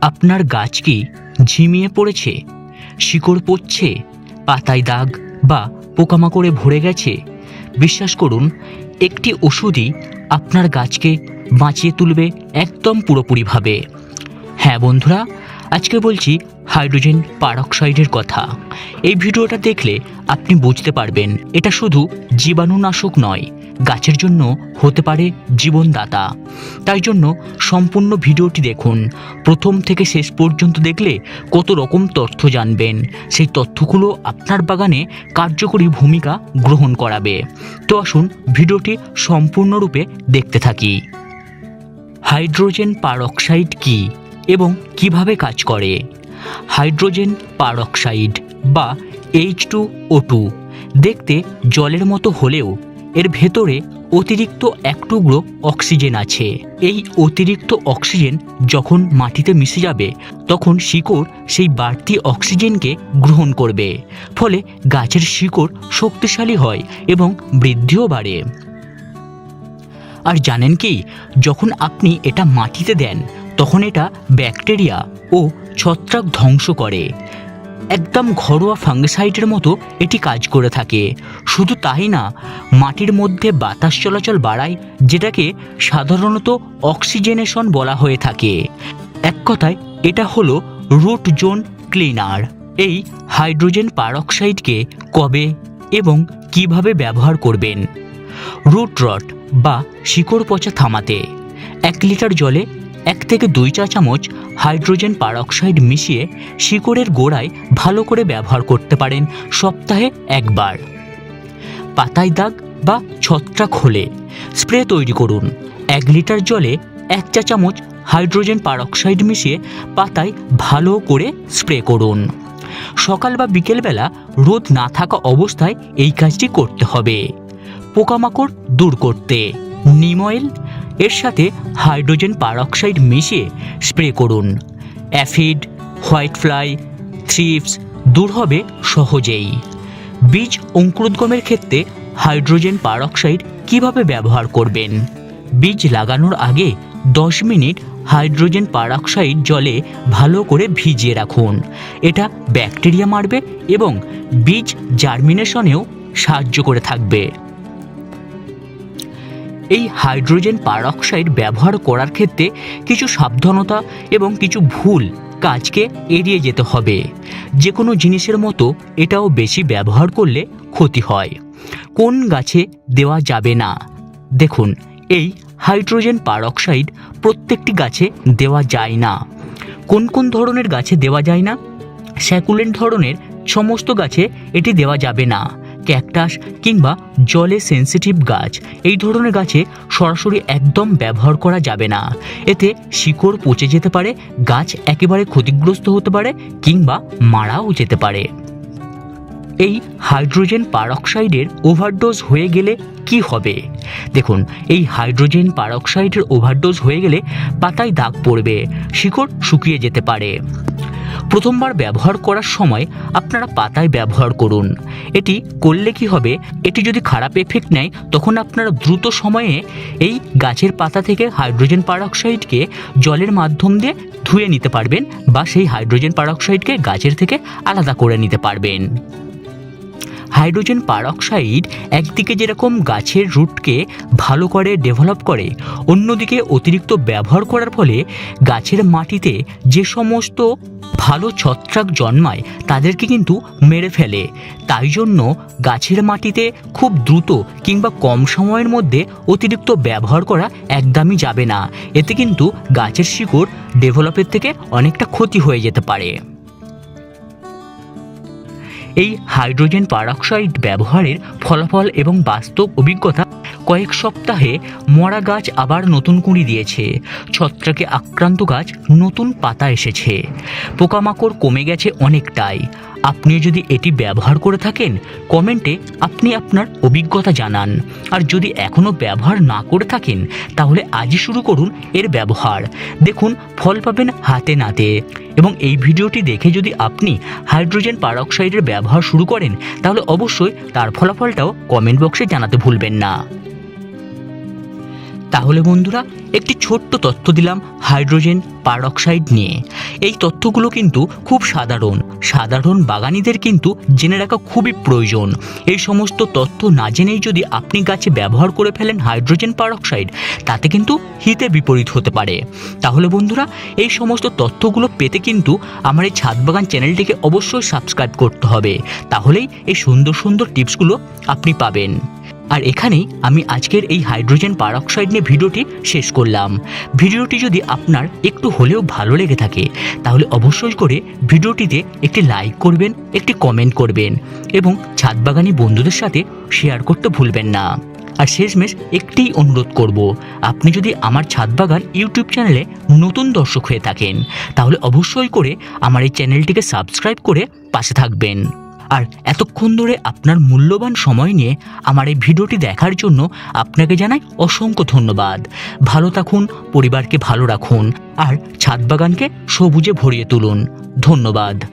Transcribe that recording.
আপনার গাছ কি ঝিমিয়ে পড়েছে? শিকড় পড়ছে? পাতায় দাগ বা পোকামাকড়ে ভরে গেছে? বিশ্বাস করুন, একটি ওষুধই আপনার গাছকে বাঁচিয়ে তুলবে একদম পুরোপুরিভাবে। হ্যাঁ বন্ধুরা, আজকে বলছি হাইড্রোজেন পারক্সাইডের কথা। এই ভিডিওটা দেখলে আপনি বুঝতে পারবেন, এটা শুধু জীবাণুনাশক নয় গাছের জন্য হতে পারে জীবনদাতা। তাই জন্য সম্পূর্ণ ভিডিওটি দেখুন। প্রথম থেকে শেষ পর্যন্ত দেখলে কত রকম তথ্য জানবেন। সেই তথ্যগুলো আপনার বাগানে কার্যকরী ভূমিকা গ্রহণ করাবে। তো আসুন ভিডিওটি সম্পূর্ণরূপে দেখতে থাকি। হাইড্রোজেন পারক্সাইড কি এবং কীভাবে কাজ করে? হাইড্রোজেন পারক্সাইড বা এইচ টু ও টু দেখতে জলের মতো হলেও এর ভেতরে অতিরিক্ত এক টুকরো অক্সিজেন আছে। এই অতিরিক্ত অক্সিজেন যখন মাটিতে মিশে যাবে, তখন শিকড় সেই বাড়তি অক্সিজেনকে গ্রহণ করবে। ফলে গাছের শিকড় শক্তিশালী হয় এবং বৃদ্ধিও বাড়ে। আর জানেন কি, যখন আপনি এটা মাটিতে দেন, তখন এটা ব্যাকটেরিয়া ও ছত্রাক ধ্বংস করে। একদম ঘরোয়া ফাঙ্গিসাইডের মতো এটি কাজ করে থাকে। শুধু তাই না, মাটির মধ্যে বাতাস চলাচল বাড়ায়, যেটাকে সাধারণত অক্সিজেনেশন বলা হয়ে থাকে। এক কথায়, এটা হলো রুট জোন ক্লিনার। এই হাইড্রোজেন পারক্সাইডকে কবে এবং কীভাবে ব্যবহার করবেন? রুট রট বা শিকড় পচা থামাতে। এক লিটার জলে এক থেকে দুই চা চামচ হাইড্রোজেন পারক্সাইড মিশিয়ে শিকড়ের গোড়ায় ভালো করে ব্যবহার করতে পারেন সপ্তাহে একবার। পাতায় দাগ বা ছত্রাক হলে স্প্রে তৈরি করুন। এক লিটার জলে এক চা চামচ হাইড্রোজেন পারক্সাইড মিশিয়ে পাতায় ভালো করে স্প্রে করুন। সকাল বা বিকেলবেলা রোদ না থাকা অবস্থায় এই কাজটি করতে হবে। পোকামাকড় দূর করতে। নিম অয়েল এর সাথে হাইড্রোজেন পারক্সাইড মিশিয়ে স্প্রে করুন। অ্যাফিড, হোয়াইট ফ্লাই, থ্রিপস দূর হবে সহজেই। বীজ অঙ্কুরোদ্গমের ক্ষেত্রে হাইড্রোজেন পারক্সাইড কীভাবে ব্যবহার করবেন? বীজ লাগানোর আগে দশ মিনিট হাইড্রোজেন পারক্সাইড জলে ভালো করে ভিজিয়ে রাখুন। এটা ব্যাকটেরিয়া মারবে এবং বীজ জার্মিনেশনেও সাহায্য করে থাকবে। এই হাইড্রোজেন পারক্সাইড ব্যবহার করার ক্ষেত্রে কিছু সাবধানতা এবং কিছু ভুল কাজকে এড়িয়ে যেতে হবে। যে কোনো জিনিসের মতো এটাও বেশি ব্যবহার করলে ক্ষতি হয়। কোন গাছে দেওয়া যাবে না? দেখুন, এই হাইড্রোজেন পারক্সাইড প্রত্যেকটি গাছে দেওয়া যায় না। কোন কোন ধরনের গাছে দেওয়া যায় না? স্যাকুলেন্ট ধরনের সমস্ত গাছে এটি দেওয়া যাবে না। ক্যাকটাস কিংবা জলে সেন্সিটিভ গাছ, এই ধরনের গাছে সরাসরি একদম ব্যবহার করা যাবে না। এতে শিকড় পচে যেতে পারে, গাছ একেবারে ক্ষতিগ্রস্ত হতে পারে কিংবা মারাও যেতে পারে। এই হাইড্রোজেন পারক্সাইডের ওভারডোজ হয়ে গেলে কি হবে? দেখুন, এই হাইড্রোজেন পারক্সাইডের ওভারডোজ হয়ে গেলে পাতায় দাগ পড়বে, শিকড় শুকিয়ে যেতে পারে। প্রথমবার ব্যবহার করার সময় আপনারা পাতায় ব্যবহার করুন। এটি করলে কি হবে? এটি যদি খারাপ এফেক্ট নেয়, তখন আপনারা দ্রুত সময়ে এই গাছের পাতা থেকে হাইড্রোজেন পারঅক্সাইডকে জলের মাধ্যম দিয়ে ধুয়ে নিতে পারবেন বা সেই হাইড্রোজেন পারঅক্সাইডকে গাছের থেকে আলাদা করে নিতে পারবেন। হাইড্রোজেন পারক্সাইড একদিকে যেরকম গাছের রুটকে ভালো করে ডেভেলপ করে, অন্যদিকে অতিরিক্ত ব্যবহার করার ফলে গাছের মাটিতে যে সমস্ত ভালো ছত্রাক জন্মায় তাদেরকে কিন্তু মেরে ফেলে। তাই জন্য গাছের মাটিতে খুব দ্রুত কিংবা কম সময়ের মধ্যে অতিরিক্ত ব্যবহার করা একদমই যাবে না। এতে কিন্তু গাছের শিকড় ডেভেলপের থেকে অনেকটা ক্ষতি হয়ে যেতে পারে। এই হাইড্রোজেন পারক্সাইড ব্যবহারের ফলাফল এবং বাস্তব অভিজ্ঞতা কয়েক সপ্তাহে মরা গাছ আবার নতুন কুঁড়ি দিয়েছে। ছত্রাকে আক্রান্ত গাছ নতুন পাতা এসেছে। পোকামাকড় কমে গেছে অনেকটাই। আপনি যদি এটি ব্যবহার করে থাকেন, কমেন্টে আপনি আপনার অভিজ্ঞতা জানান। আর যদি এখনও ব্যবহার না করে থাকেন, তাহলে আজই শুরু করুন এর ব্যবহার। দেখুন, ফল পাবেন হাতে নাতে। এবং এই ভিডিওটি দেখে যদি আপনি হাইড্রোজেন পারক্সাইডের ব্যবহার শুরু করেন, তাহলে অবশ্যই তার ফলাফলটাও কমেন্ট বক্সে জানাতে ভুলবেন না। তাহলে বন্ধুরা, একটি ছোট্ট তথ্য দিলাম হাইড্রোজেন পারঅক্সাইড নিয়ে। এই তথ্যগুলো কিন্তু খুব সাধারণ। সাধারণ বাগানীদের কিন্তু জেনে রাখা খুবই প্রয়োজন। এই সমস্ত তথ্য না জেনেই যদি আপনি গাছে ব্যবহার করে ফেলেন হাইড্রোজেন পারঅক্সাইড, তাতে কিন্তু হিতে বিপরীত হতে পারে। তাহলে বন্ধুরা, এই সমস্ত তথ্যগুলো পেতে কিন্তু আমার এই ছাদ বাগান চ্যানেলটিকে অবশ্যই সাবস্ক্রাইব করতে হবে। তাহলেই এই সুন্দর সুন্দর টিপসগুলো আপনি পাবেন। আর এখানেই আমি আজকের এই হাইড্রোজেন পারঅক্সাইড নিয়ে ভিডিওটি শেষ করলাম। ভিডিওটি যদি আপনার একটু হলেও ভালো লেগে থাকে, তাহলে অবশ্যই করে ভিডিওটিতে একটি লাইক করবেন, একটি কমেন্ট করবেন এবং ছাদ বাগানি বন্ধুদের সাথে শেয়ার করতে ভুলবেন না। আর শেষমেশ একটিই অনুরোধ করব, আপনি যদি আমার ছাদ বাগান ইউটিউব চ্যানেলে নতুন দর্শক হয়ে থাকেন, তাহলে অবশ্যই করে আমার এই চ্যানেলটিকে সাবস্ক্রাইব করে পাশে থাকবেন। আর এতক্ষণ ধরে আপনার মূল্যবান সময় নিয়ে আমার এই ভিডিওটি দেখার জন্য আপনাকে জানাই অসংখ্য ধন্যবাদ। ভালো থাকুন, পরিবারকে ভালো রাখুন, আর ছাদ বাগানকে সবুজে ভরিয়ে তুলুন। ধন্যবাদ।